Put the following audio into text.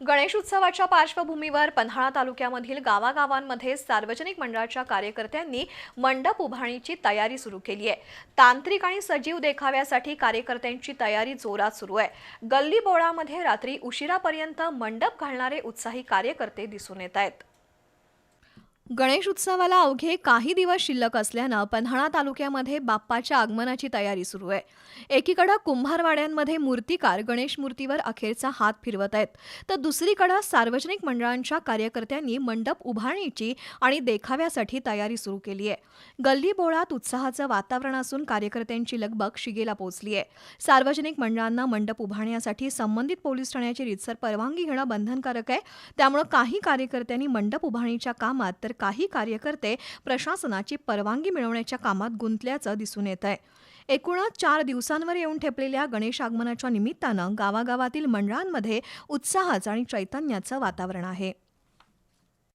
गणेशोत्सवाच्या पार्श्वभूमीवर पन्हाळा तालुक्यामधील गावागावांमध्ये सार्वजनिक मंडळाच्या कार्यकर्त्यांनी मंडप उभारणीची तयारी सुरू केली आहे. तांत्रिक आणि सजीव देखाव्यासाठी कार्यकर्त्यांची तयारी जोरात सुरू आहे. गल्ली बोळामध्ये रात्री उशिरापर्यंत मंडप घालणारे उत्साही कार्यकर्ते दिसून येत आहेत. गणेश उत्सवाला अवघे काही दिवस शिल्लक असल्यानं पन्हाळा तालुक्यामध्ये बाप्पाच्या आगमनाची तयारी सुरू आहे. एकीकडं कुंभारवाड्यांमध्ये मूर्तिकार गणेश मूर्तीवर अखेरचा हात फिरवत आहेत. तर दुसरीकडं सार्वजनिक मंडळांच्या कार्यकर्त्यांनी मंडप उभारणीची आणि देखाव्यासाठी तयारी सुरू केली आहे. गल्ली बोळात उत्साहाचं वातावरण असून कार्यकर्त्यांची लगबग शिगेला पोहोचली आहे. सार्वजनिक मंडळांना मंडप उभारण्यासाठी संबंधित पोलीस ठाण्याची रितसर परवानगी घेणं बंधनकारक आहे. त्यामुळे काही कार्यकर्त्यांनी मंडप उभारणीच्या कामात तर काही कार्यकर्ते प्रशासनाची परवानगी मिळवण्याच्या कामात गुंतल्याचं दिसून येत आहे. एकूणच चार दिवसांवर येऊन ठेपलेल्या गणेश आगमनाच्या निमित्तानं गावागावातील मंडळांमध्ये उत्साहाचं आणि चैतन्याचं वातावरण आहे.